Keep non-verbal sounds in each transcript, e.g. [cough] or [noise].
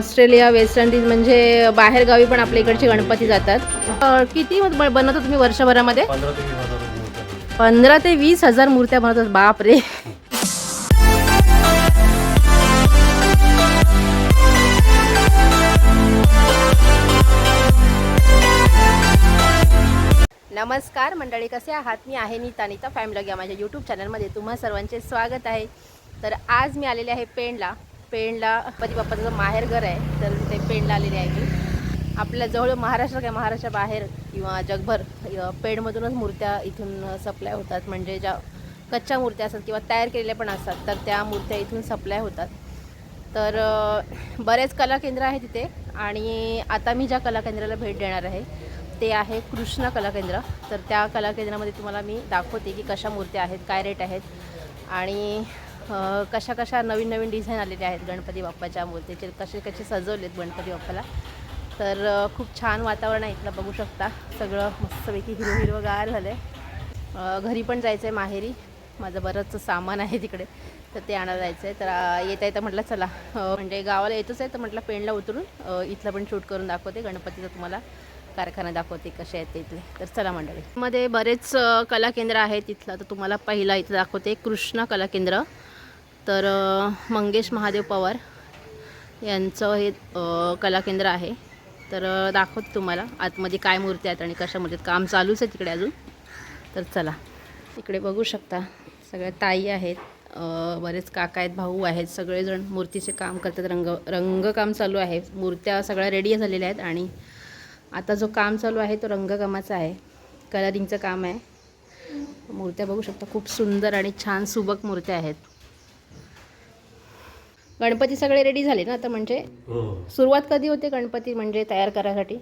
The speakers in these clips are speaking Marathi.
ऑस्ट्रेलिया वेस्ट इंडिज म्हणजे बाहेरगावी पण आपल्या इकडचे गणपती जातात. किती बनवता तुम्ही वर्षभरामध्ये? पंधरा ते वीस हजार रुपये होतात. पंधरा ते वीस हजार मूर्त्या बनवतात. बाप रे नमस्कार मंडळी कसे आहात? मी आहे नीता नीता फॅमिली या माझ्या यूट्यूब चॅनलमध्ये तुम्हा सर्वांचे स्वागत आहे. तर आज मी आलेले आहे पेणला. पेणला पती बाप्पाचं माहेर माहेरघर आहे तर तिथे पेणला आलेले आहे मी. आपल्या जवळ महाराष्ट्र काय महाराष्ट्रा बाहेर किंवा जगभर पेणमधूनच मूर्त्या इथून सप्लाय होतात. म्हणजे ज्या कच्च्या मूर्त्या असतात किंवा तयार केलेल्या पण असतात तर त्या मूर्त्या इथून सप्लाय होतात. तर बरेच कला केंद्र आहे तिथे आणि आता मी ज्या कला केंद्राला भेट देणार आहे ते आहे कृष्णा कला केंद्र तर त्या कला केंद्रामध्ये तुम्हाला मी दाखवते की कशा मूर्त्या आहेत काय रेट आहेत. आणि कशा कशा नवीन नवीन डिझाईन आलेल्या आहेत गणपती बाप्पाच्या मूर्तीचे कसे कसे सजवलेत गणपती बाप्पाला. तर खूप छान वातावरण आहे इथलं बघू शकता. सगळं मस्तपैकी हिरवं हिरवंगार झालं आहे घरी पण जायचं आहे माहेरी. माझं बरंचसं सामान आहे तिकडे तर ते आणायला जायचं आहे तर येता येतं म्हटलं चला. म्हणजे गावाला येतोच आहे तर म्हटलं पेणला उतरून इथलं पण शूट करून दाखवते. गणपतीचं तुम्हाला कारखाना दाखवते कसे आहेत ते इथले. तर चला मंडळी. मध्ये बरेच कला केंद्र आहेत तिथलं तर तुम्हाला पहिला इथं दाखवते कृष्णा कला केंद्र तर मंगेश महादेव पवार यांचं हे कलाकेंद्र आहे. तर दाखवते तुम्हाला आतमध्ये काय मूर्ती आहेत आणि कशा मूर्ती काम चालूच आहे तिकडे अजून. तर चला इकडे बघू शकता सगळ्या ताई आहेत. बरेच काका आहेत भाऊ आहेत सगळेजण मूर्तीचे काम करतात. रंग रंगकाम चालू आहे. मूर्त्या सगळ्या रेडी झालेल्या आहेत आणि आता जो काम चालू आहे तो रंगकामाचा आहे. कलरिंगचं काम आहे. मूर्त्या बघू शकता खूप सुंदर आणि छान सुबक मूर्त्या आहेत. गणपती सगळे रेडी झाले ना आता म्हणजे हो. सुरुवात कधी होते गणपती म्हणजे तयार करायसाठी?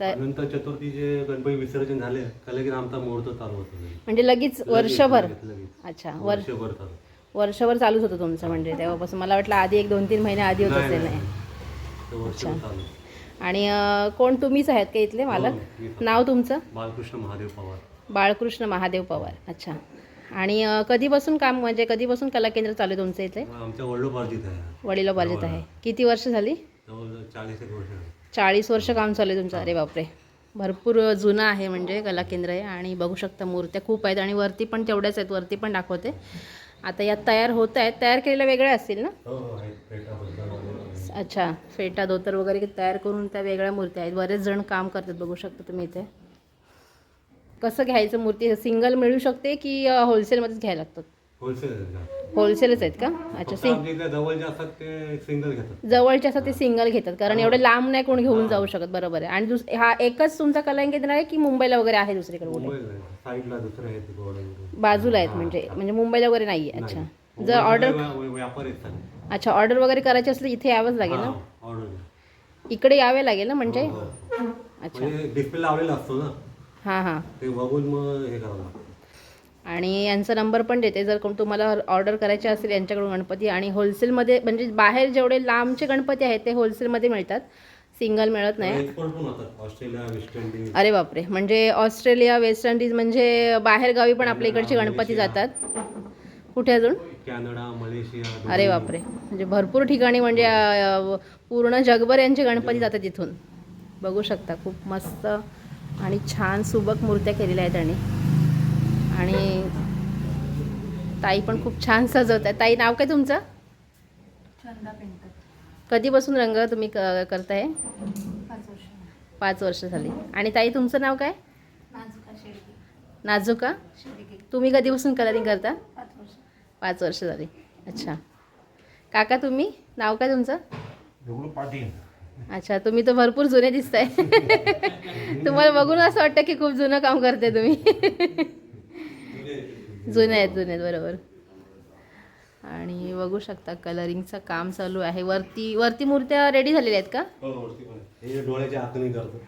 तर नंतर चतुर्थीचे गणपती विसर्जन झाले का लगेच आमचा मुहूर्त चालू होतो. म्हणजे लगेच वर्षभर. अच्छा वर्ष वर्षभर चालू. वर्षभर चालूच होतं तुमचं म्हणजे तेव्हापासून? मला वाटलं आधी एक दोन तीन महिने आधी होत असेल. नाही, चालू. आणि कोण तुम्हीच आहेत का इथले मालक? हो, मी. नाव तुमचं? बालकृष्ण महादेव पवार. बाळकृष्ण महादेव पवार. अच्छा. आणि कधीपासून काम म्हणजे कधीपासून कला केंद्र चालू आहे तुमचं इथे? आमच्या वडिलोपार्जित आहे. वडिलोपार्जित आहे. किती वर्ष झाली? चाळीस वर्ष. चाळीस वर्ष काम चालू आहे तुमचं? अरे बापरे. भरपूर जुनं आहे म्हणजे कला केंद्र आहे आणि बघू शकता मूर्त्या खूप आहेत आणि वरती पण तेवढ्याच आहेत. वरती पण दाखवते. आता यात तयार होत आहेत. तयार केलेल्या वेगळ्या असतील ना? हो हो. अच्छा. फेटा धोतर वगैरे तयार करून त्या वेगळ्या मूर्त्या आहेत. बरेच जण काम करतात बघू शकता तुम्ही इथे. कसं घ्यायचं मूर्ती? सिंगल मिळू शकते की होलसेलमध्येच घ्यायला लागतात? होलसेल? होलसेलच आहेत का? अच्छा सिंग असतात ते सिंगल घेतात. जवळचे असतात ते सिंगल घेतात कारण एवढे लांब नाही कोण घेऊन जाऊ शकत बरोबर आहे. आणि दुस हा एकच तुमचा कला केंद्र आहे की मुंबईला वगैरे आहे दुसरीकडे कुठे? मुंबईला. साईडला दुसरे बाजूला आहेत म्हणजे म्हणजे मुंबईला वगैरे नाही. आहे अच्छा जर ऑर्डर व्यापार आहेत सगळे. अच्छा ऑर्डर वगैरे करायची असली इथे यावंच लागेल ना? हा, ऑर्डर इकडे यावे लागेल ना म्हणजे? हो. अच्छा. म्हणजे डिस्प्ले लावलेला असतो ना? हां हां. ते बघून मग हे करावं लागतं. आणि यांचा नंबर पण देते. जर कोण तुम्हाला ऑर्डर करायचे असेल यांच्याकडून गणपती आणि होलसेलमध्ये म्हणजे बाहेर जेवढे लांबचे गणपती आहेत ते होलसेलमध्ये मिळतात. सिंगल मिळत नाही. एक्सपोर्ट पण होतात ऑस्ट्रेलिया वेस्ट इंडिज. अरे बापरे. म्हणजे ऑस्ट्रेलिया वेस्ट इंडिज म्हणजे बाहेरगावी पण आपल्या इकडचे गणपती जातात. कुठे अजून? कॅनडा मलेशिया अरे बापरे. म्हणजे भरपूर ठिकाणी म्हणजे अ, पूर्ण जगभर यांचे गणपती जातात इथून. बघू शकता. खूप मस्त आणि छान सुबक मूर्त्या केलेल्या आहेत त्यांनी. आणि ताई पण खूप छान सजवत आहे ताई नाव काय तुमचं? कधीपासून रंग तुम्ही क करताय? पाच वर्ष झाली. आणि ताई तुमचं नाव काय? नाजुका तुम्ही कधीपासून कलरिंग करता? पाच वर्ष झाली. अच्छा. काका तुम्ही? नाव काय तुमचं? पाटील. अच्छा तुम्ही तर भरपूर जुने दिसताय. तुम्हाला बघून असं वाटतं की खूप जुनं काम करते तुम्ही. जुने आहेत जुने आहेत बरोबर. आणि बघू शकता कलरिंगचं काम चालू आहे. वरती वरती मूर्त्या रेडी झालेल्या आहेत का? हो वरती पण आहे. हे डोळ्याची आखणी करतो.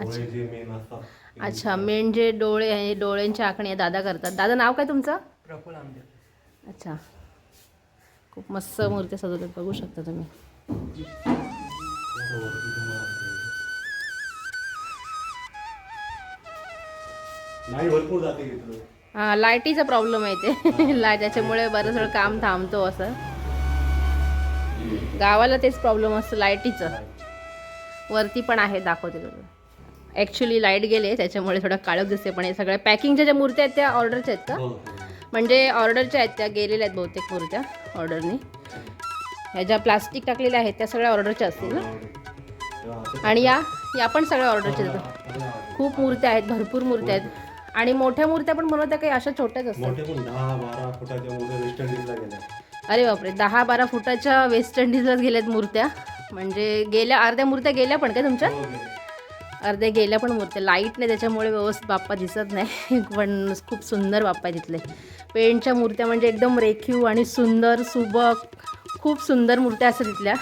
डोळे जे मेन असतात अच्छा मेन जे डोळे आहे डोळ्यांची आखणी आहे दादा करतात. दादा नाव काय तुमचं? प्रफुल अच्छा. खूप मस्त मूर्ती सजवतात बघू शकता तुम्ही. हां लाईटीचा प्रॉब्लेम आहे ते [laughs] लाइट त्याच्यामुळे बरंच वेळ काम थांबतो असं. गावाला तेच प्रॉब्लेम असतो लाईटीचं. वरती पण आहे दाखवते तुला. ॲक्च्युली लाइट गेले त्याच्यामुळे थोडं काळोख दिसते पण हे सगळ्या पॅकिंगच्या ज्या मूर्त्या आहेत त्या ऑर्डरच्या आहेत का? हो, हो. म्हणजे ऑर्डरच्या आहेत त्या गेलेल्या आहेत बहुतेक मूर्त्या ऑर्डरनी ह्या ज्या प्लास्टिक टाकलेल्या आहेत त्या सगळ्या ऑर्डरच्या असतील ना? आणि या या पण सगळ्या ऑर्डरच्या खूप मूर्त्या आहेत भरपूर मूर्त्या आहेत. आणि मोठ्या मूर्त्या पण बनवत्या काही अशा छोट्याच असतात. मोठे पण दहा बारा फुटाच्या मोठ्या वेस्ट इंडिजला गेल्या. अरे बापरे दहा बारा फुटाच्या वेस्ट इंडिजलाच गेल्यात मूर्त्या. म्हणजे गेल्या अर्ध्या मूर्त्या गेल्या पण काय तुमच्या? हो. अर्ध्या गेल्या पण मूर्त्या. लाइट नाही त्याच्यामुळे व्यवस्थित बाप्पा दिसत नाही. [laughs] पण खूप सुंदर बाप्पा तिथले. पेंटच्या मूर्त्या म्हणजे एकदम रेखीव आणि सुंदर सुबक. खूप सुंदर मूर्त्या असतात तिथल्या.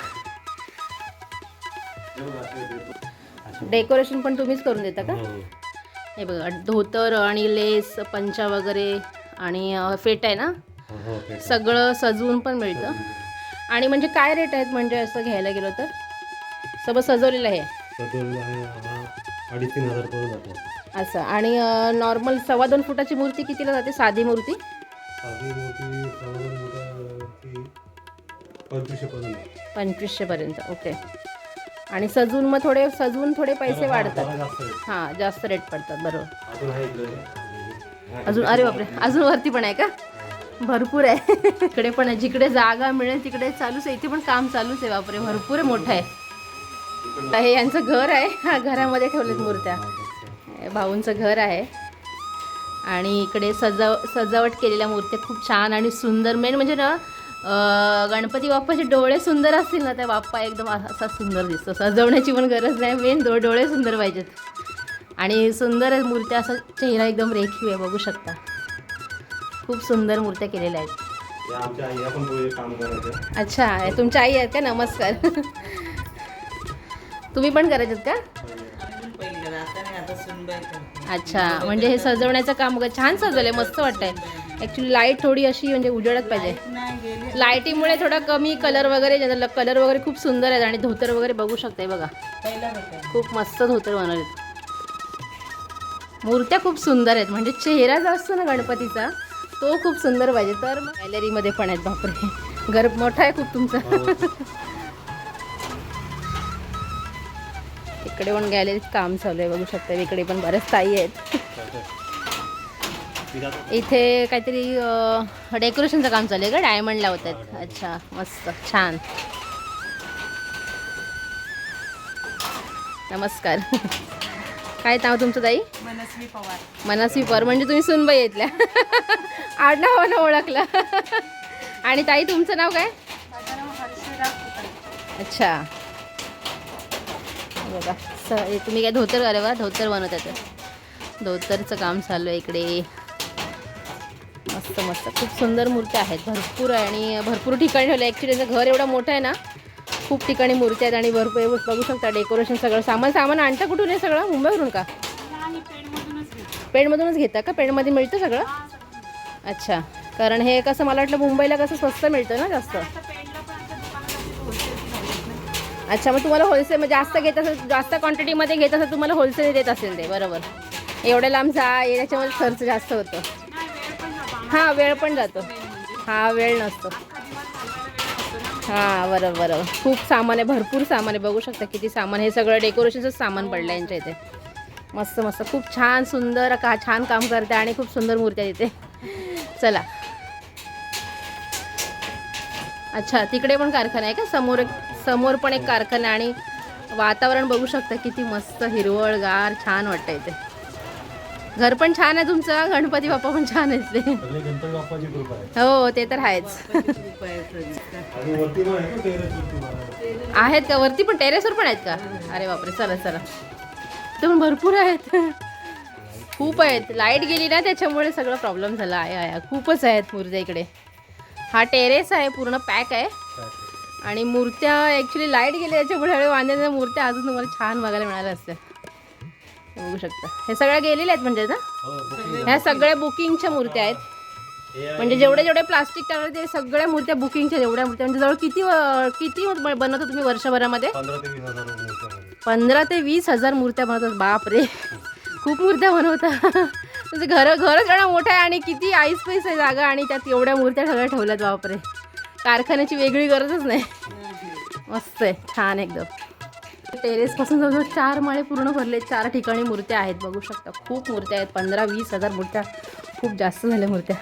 डेकोरेशन पण तुम्हीच करून देता का? हो, हो. बघा धोतर आणि लेस पंचा वगैरे आणि फेट आहे ना? हो, हो. सगळं सजवून पण मिळतं. आणि म्हणजे काय रेट आहेत म्हणजे असं घ्यायला गेलो तर? सगळं सजवलेलं आहे. असं. आणि नॉर्मल सव्वा दोन फुटाची मूर्ती कितीला जाते? साधी मूर्ती? पंचवीसशेपर्यंत. ओके. आणि सजवून मग थोडे सजवून थोडे पैसे वाढतात. हां जास्त रेट पडतात बरोबर. अजून अरे बापरे अजून वरती पण आहे का? भरपूर आहे. इकडे पण आहे जिकडे जागा मिळेल तिकडे चालूच आहे. इथे पण काम चालूच आहे बापरे भरपूर आहे मोठं आहे. हे यांचं घर आहे. हा घरामध्ये ठेवलेत मूर्त्या. हे भाऊंचं घर आहे. आणि इकडे सजाव सजावट केलेल्या मूर्त्या खूप छान आणि सुंदर. मेन म्हणजे ना गणपती बाप्पाचे डोळे सुंदर असतील ना त्या बाप्पा एकदम असा सुंदर दिसतो. सजवण्याची पण गरज नाही मेन डो डोळे सुंदर पाहिजेत. आणि सुंदर मूर्त्या असा चेहरा एकदम रेखीव आहे बघू शकता. खूप सुंदर मूर्त्या केलेल्या आहेत. करायचं अच्छा हे तुमच्या आई आहेत का? नमस्कार. तुम्ही पण करायच्यात का. अच्छा म्हणजे हे सजवण्याचं काम छान सजवलंय मस्त वाटतंय. ॲक्च्युली लाइट थोडी अशी म्हणजे उजेडत पाहिजे. लाईटीमुळे थोडा कमी कलर वगैरे कलर वगैरे खूप सुंदर आहेत आणि धोतर वगैरे बघू शकताय बघा. खूप मस्त धोतर बनवलेत. मूर्त्या खूप सुंदर आहेत. म्हणजे चेहरा जो असतो ना गणपतीचा तो खूप सुंदर पाहिजे. तर गॅलरीमध्ये पण आहेत बापरे. घर मोठा आहे खूप तुमचं. इकडे पण गॅलरीत काम चालू आहे बघू शकता इकडे पण बऱ्याच ताई आहेत. इथे काहीतरी डेकोरेशनचं काम चालू आहे का? डायमंड लावत आहेत अच्छा मस्त छान. नमस्कार. काय नाव तुमचं ताई? मनस्वी पवार. मनस्वी पर म्हणजे तुम्ही सुनबाई येतल्या आडनावानं ओळखला. आणि ताई तुमचं नाव काय. अच्छा. बघा. तुम्ही काय धोतर अरे वा धोतर बनवत धोतरचं काम चालू आहे इकडे. मस्त मस्त. खूप सुंदर मूर्त्या आहेत. भरपूर आहे आणि भरपूर ठिकाणी ठेवलं. ॲक्च्युली त्याचं घर एवढं मोठं आहे ना खूप ठिकाणी मूर्त्या आहेत आणि भरपूर बघू शकता डेकोरेशन सगळं. सामान सामान आणता कुठून आहे सगळं? मुंबईवरून का? पेणमधूनच घेतो. का? पेणमध्ये मिळतं सगळं. अच्छा. कारण हे कसं मला वाटलं मुंबईला कसं स्वस्त मिळतं ना जास्त. अच्छा मग तुम्हाला होलसेल म्हणजे जास्त घेत असेल जास्त क्वांटिटीमध्ये घेत असेल तुम्हाला होलसेल देत असेल ते. बरोबर. एवढ्या लांब जा ये त्याच्यामध्ये खर्च जास्त होतो नाही, वेळ पण जातो. आम्हाला हां वेळ पण जातो. हा वेळ नसतो. हां बरोबर बरोबर. खूप सामान आहे भरपूर सामान आहे. बघू शकता किती सामान हे सगळं डेकोरेशनचं सामान पडलं यांच्या इथे. मस्त मस्त. खूप छान सुंदर का छान काम करते आणि खूप सुंदर मूर्त्या इथे चला. अच्छा तिकडे पण कारखाना आहे का? समोर एक समोर पण एक कारखाना आहे आणि वातावरण बघू शकता किती मस्त हिरवळगार छान वाटतं इथे. घर पण छान आहे तुमचं गणपती बाप्पा पण छान आहेत ते. हो ते तर आहेच. आहेत का? वरती पण टेरेसवर पण आहेत का? अरे बापरे चला चला. पण भरपूर आहेत. खूप आहेत. लाइट गेली ना त्याच्यामुळे सगळं प्रॉब्लेम झाला. आहे आहे खूपच आहेत मूर्त्या इकडे. हा टेरेस आहे पूर्ण पॅक आहे. आणि मूर्त्या ॲक्च्युली लाइट गेली त्याच्यामुळे बांधलेल्या मूर्त्या अजून तुम्हाला छान बघायला मिळाल्या असत्या. बघू शकता. हे सगळ्या गेलेल्या आहेत म्हणजे ना? हो ह्या सगळ्या बुकिंगच्या मूर्त्या आहेत. हे आहे. म्हणजे जेवढे जेवढे प्लास्टिक टाकले ते सगळ्या मूर्त्या बुकिंगच्या जेवढ्या मूर्त्या म्हणजे जवळ किती किती बनवता तुम्ही वर्षभरामध्ये? पंधरा ते वीस हजार मूर्त्या बनवतात. बाप रे खूप मूर्त्या बनवता. म्हणजे घर घरच एवढा मोठा आहे आणि किती आईस पैस आहे जागा आणि त्यात एवढ्या मूर्त्या सगळ्या ठेवल्यात. बापरे. कारखान्याची वेगळी गरजच नाही. मस्त आहे. छान एकदम. टेरेसपासून जवळजवळ चार माळे पूर्ण भरले. चार ठिकाणी मूर्त्या आहेत. बघू शकता खूप मूर्त्या आहेत. पंधरा वीस हजार मूर्त्या. खूप जास्त झाल्या मूर्त्या.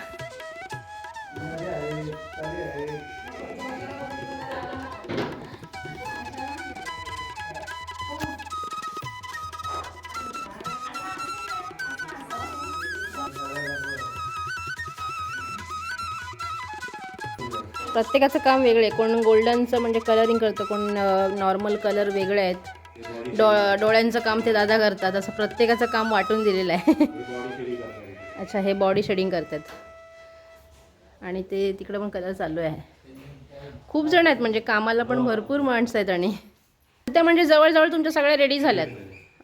प्रत्येकाचं काम वेगळे कोण गोल्डनचं म्हणजे कलरिंग करतं कोण नॉर्मल कलर वेगळे आहेत. डो डोळ्यांचं काम ते दादा करतात. असं प्रत्येकाचं काम वाटून दिलेलं आहे. [laughs] अच्छा हे बॉडी शेडिंग करतात. आणि ते तिकडे पण कलर चालू आहे. खूप जण आहेत म्हणजे कामाला पण भरपूर माणसं आहेत आणि [laughs] त्या म्हणजे जवळजवळ तुमच्या सगळ्या रेडी झाल्यात.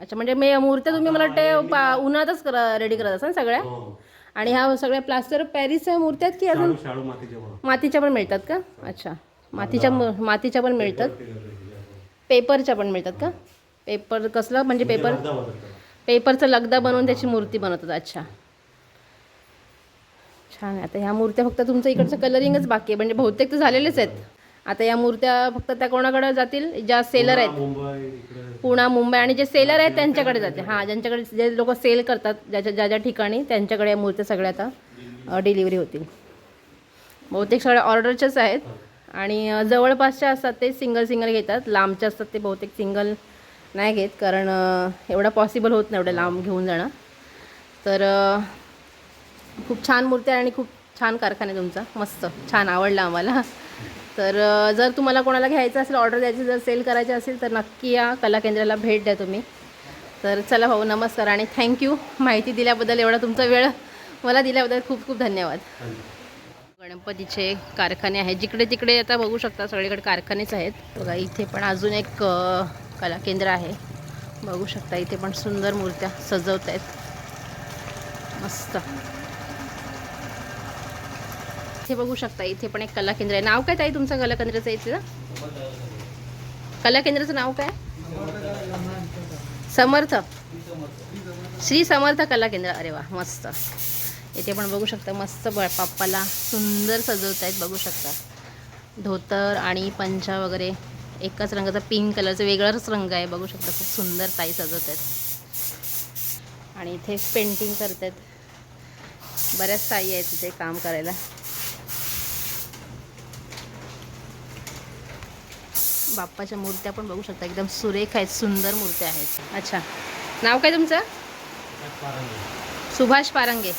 अच्छा म्हणजे मी मूर्त्या तुम्ही मला वाटते पा उन्हातच रेडी करत असाल सगळ्या? हो. आणि ह्या सगळ्या प्लास्टर पॅरिसच्या मूर्त्या आहेत की अजून? मातीच्या पण. मिळतात का? अच्छा. मातीच्या मातीच्या पण मिळतात. पेपरच्या पण मिळतात का? पेपर कसलं? म्हणजे पेपर? पेपरचं लगदा बनवून त्याची मूर्ती बनवतात. अच्छा. छान आहे. आता ह्या मूर्त्या फक्त तुमचं इकडचं [clears throat] कलरिंगच बाकी आहे. म्हणजे बहुतेक तर झालेलेच आहेत. आता या मूर्त्या फक्त त्या कोणाकडे जातील? ज्या सेलर आहेत. पुणा मुंबई. आणि जे सेलर आहेत त्यांच्याकडे जाते हां ज्यांच्याकडे जे लोक सेल करतात ज्याच्या ज्या ज्या ठिकाणी त्यांच्याकडे या मूर्त्या सगळ्या आता डिलिव्हरी होतील. बहुतेक सगळ्या ऑर्डरच्याच आहेत. आणि जवळपासच्या असतात ते सिंगल सिंगल घेतात. लांबच्या असतात ते बहुतेक सिंगल नाही घेत कारण एवढा एवढं पॉसिबल होत नाही एवढं लांब घेऊन जाणं. तर खूप छान मूर्ती आहे आणि खूप छान कारखाना आहे तुमचा. मस्त. छान आवडला आम्हाला. तर जर तुम्हाला कोणाला घ्यायचं असेल ऑर्डर द्यायची जर सेल करायची असेल तर नक्की या कला केंद्राला भेट द्या तुम्ही. तर चला भाऊ नमस्कार आणि थँक्यू माहिती दिल्याबद्दल एवढा तुमचा वेळ मला दिल्याबद्दल खूप खूप धन्यवाद. गणपतीचे कारखाने आहेत. जिकडे तिकडे आता बघू शकता सगळीकडे कारखानेच आहेत. बघा इथे पण अजून एक कलाकेंद्र कला केंद्र आहे. बघू शकता इथे पण सुंदर मूर्त्या सजवत आहेत मस्त. इथे बघू शकता इथे पण एक कला केंद्र आहे. नाव काय ताई तुमचं कला केंद्राचं इथलं? कला केंद्राचं नाव काय? समर्थ. श्री समर्थ कला केंद्र अरे वा मस्त. इथे पण बघू शकता मस्त ब बाप्पाला सुंदर सजवत आहेत बघू शकता. धोतर आणि पंचा वगैरे एकाच रंगाचा पिंक कलरचा वेगळाच रंग आहे बघू शकता खूप सुंदर ताई सजवत आहेत आणि इथे पेंटिंग करत आहेत बऱ्याच ताई आहेत तिथे काम करायला. बाप्पाच्या मूर्त्या पण बघू शकता. एकदम सुरेख आहेत सुंदर मूर्त्या आहेत. अच्छा. नाव काय तुमचं? सुभाष पारंगे.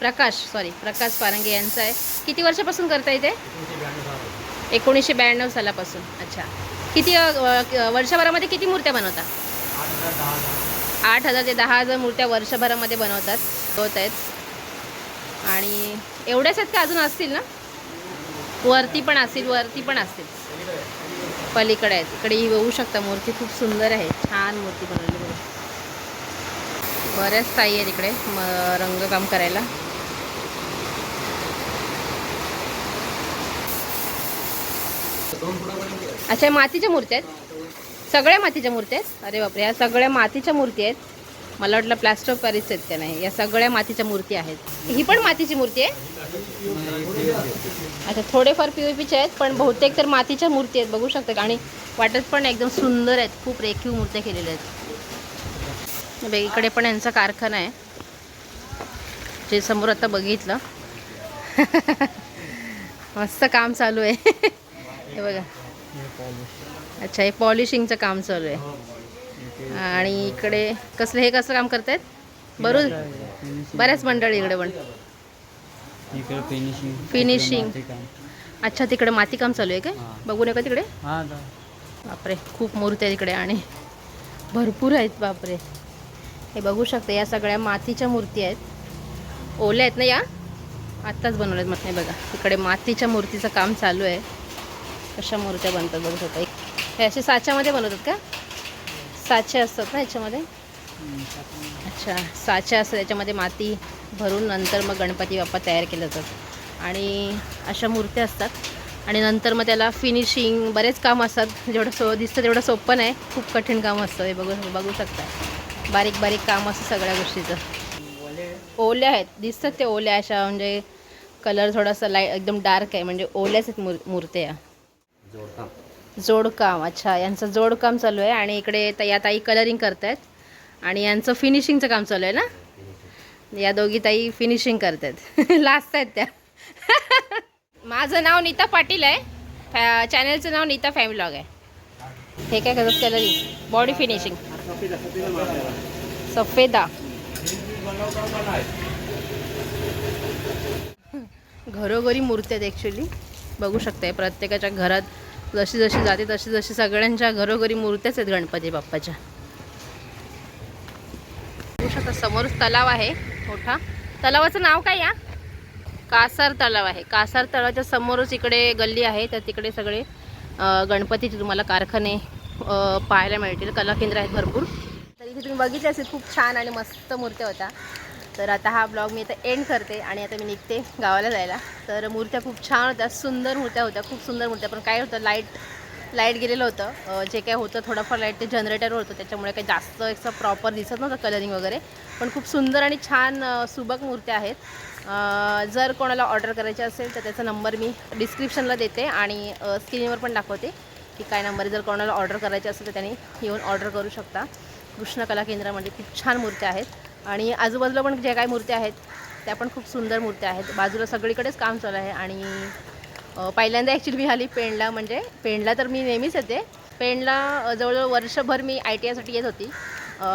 प्रकाश सॉरी प्रकाश पारंगे यांचं आहे. किती वर्षापासून करता येते एकोणीसशे ब्याण्णव सालापासून. अच्छा. किती वर्षभरामध्ये किती मूर्त्या बनवता? आठ हजार ते दहा हजार मूर्त्या वर्षभरामध्ये बनवतात. होत आहेत. आणि एवढ्याच आहेत का अजून असतील ना? वरती पण असतील वरती पण असतील. पलीकडे आहेत. इकडे ही बघू शकता मूर्ती खूप सुंदर आहे. छान मूर्ती बनवली बघू. बऱ्याच ताई आहेत इकडे म रंगकाम करायला. अच्छा मातीच्या मूर्त्या आहेत. सगळ्या मातीच्या मूर्त्या आहेत? अरे बापरे या सगळ्या मातीच्या मूर्ती आहेत. मला वाटलं प्लॅस्टर ऑफ पॅरिस आहेत त्या नाही या सगळ्या मातीच्या मूर्ती आहेत. ही पण मातीची मूर्ती आहे? अच्छा थोडेफार पी पीचे आहेत पण बहुतेक तर मातीच्या मूर्ती आहेत बघू शकता. आणि वाटत पण एकदम सुंदर आहेत खूप रेखीव मूर्त्या केलेल्या आहेत. बघ, इकडे पण यांचा कारखाना आहे. जे समोर आता बघितलं. [laughs] मस्त काम चालू आहे. [laughs] हे बघा. अच्छा हे पॉलिशिंगचं काम चालू आहे. आणि इकडे कसलं हे कसलं काम करतायत? बरोबर बऱ्याच मंडळी इकडे पण. Finishing Finishing. अच्छा तिकडे माती काम चालू आहे काय. बघू नका तिकडे. हा बापरे खूप मूर्ती आहे तिकडे आणि भरपूर आहेत बापरे. हे बघू शकता या सगळ्या मातीच्या मूर्ती आहेत. ओल्या आहेत ना या? आत्ताच बनवल्यात मग नाही बघा. इकडे मातीच्या मूर्तीचं काम चालू आहे. कशा मूर्त्या बनतात बघू शकता. एक हे असे साच्यामध्ये बनवतात का? साचे असतात ना याच्यामध्ये? अच्छा साचे असतात याच्यामध्ये माती. भरून नंतर मग गणपती बाप्पा तयार केले जातात आणि अशा मूर्त्या असतात. आणि नंतर मग त्याला फिनिशिंग बरेच काम असतात. जेवढं सो दिसतं तेवढं सोपं नाही. खूप कठीण काम असतं. हे बघू बघू शकता. बारीक बारीक काम असतं सगळ्या गोष्टीचं. ओल्या आहेत. दिसतात ते ओल्या अशा म्हणजे कलर थोडासा लाइट एकदम डार्क आहे. म्हणजे ओल्याच आहेत मूर मूर्त्या. जोडकाम. अच्छा यांचं जोडकाम चालू आहे. आणि इकडे या ताई कलरिंग करतायत. आणि यांचं फिनिशिंगचं काम चालू आहे ना? या दोघी ताई फिनिशिंग करतात. [laughs] लास्ट आहेत त्या. [laughs] माझं नाव नीता पाटील आहे. फॅ चॅनलचं नाव नीता फॅमिली लॉग आहे. हे काय करतात कॅलरी बॉडी फिनिशिंग सफेदा. [laughs] घरोघरी मूर्ती आहेत ॲक्च्युली बघू शकते प्रत्येकाच्या घरात जशी जशी जाते तशी जशी सगळ्यांच्या घरोघरी मूर्त्याच आहेत गणपती बाप्पाच्या. बघू शकता समोरच तलाव आहे. मोठा. तलावाचं नाव काय या? कासार तलाव आहे. कासार तलावाच्या समोरच इकडे गल्ली आहे. तर तिकडे सगळे गणपतीचे तुम्हाला कारखाने पाहायला मिळतील. कलाकेंद्र आहेत भरपूर. तर इथे तुम्ही बघितले असेल खूप छान आणि मस्त मूर्त्या होत्या. तर आता हा ब्लॉग मी आता एंड करते आणि आता मी निघते गावाला जायला. तर मूर्त्या खूप छान होत्या. सुंदर मूर्त्या होत्या. खूप सुंदर मूर्त्या. पण काय होतं लाइट लाइट गेलेलं होतं. जे काय होतं थोडंफार लाइट ते जनरेटर होतं. त्याच्यामुळे काही जास्त असं प्रॉपर दिसत नव्हतं कलरिंग वगैरे. पण खूप सुंदर आणि छान सुबक मूर्त्या आहेत. जर कोणाला ऑर्डर करायची असेल तर त्याचा नंबर मी डिस्क्रिप्शनला देते आणि स्क्रीनवर पण दाखवते की काय नंबर आहे. जर कोणाला ऑर्डर करायची असेल तर त्यांनी येऊन ऑर्डर करू शकता. कृष्ण कला केंद्रामध्ये खूप छान मूर्त्या आहेत. आणि आजूबाजूला पण ज्या काही मूर्त्या आहेत त्या पण खूप सुंदर मूर्त्या आहेत. बाजूला सगळीकडेच काम चालू आहे आणि पहिल्यांदा ॲक्च्युली मी आली पेणला म्हणजे पेणला तर मी नेहमीच येते. पेणला जवळजवळ वर्षभर मी आय टी आयसाठी येत होती.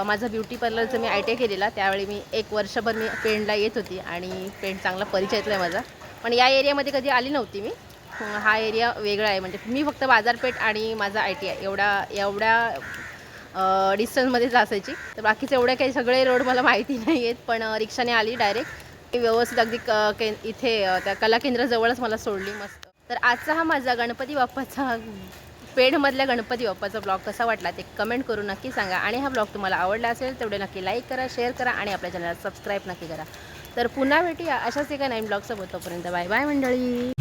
माझं ब्युटी पार्लरचं मी आय टी आय केलेला. त्यावेळी मी एक वर्षभर मी पेणला येत होती आणि पेण चांगला परिचयातला आहे माझा. पण या एरियामध्ये कधी आली नव्हती मी. हा एरिया वेगळा आहे. म्हणजे मी फक्त बाजारपेठ आणि माझा आय टी आय एवढा एवढ्या डिस्टन्समध्येच असायची. तर बाकीचे एवढे काही सगळे रोड मला माहिती नाही आहेत पण रिक्षाने आली डायरेक्ट व्यवस्थित अगदी क के इथे त्या कला केंद्राजवळच मला सोडली. मस्त. तर आजचा हा माझा गणपती बाप्पाचा पेडमधल्या गणपती बाप्पाचा ब्लॉग कसा वाटला ते कमेंट करून नक्की सांगा. आणि हा ब्लॉग तुम्हाला आवडला असेल तेवढे नक्की लाईक करा शेअर करा आणि आपल्या चॅनलला सबस्क्राईब नक्की करा. तर पुन्हा भेटूया अशाच एका नवीन ब्लॉगसोबत तोपर्यंत बाय बाय मंडळी.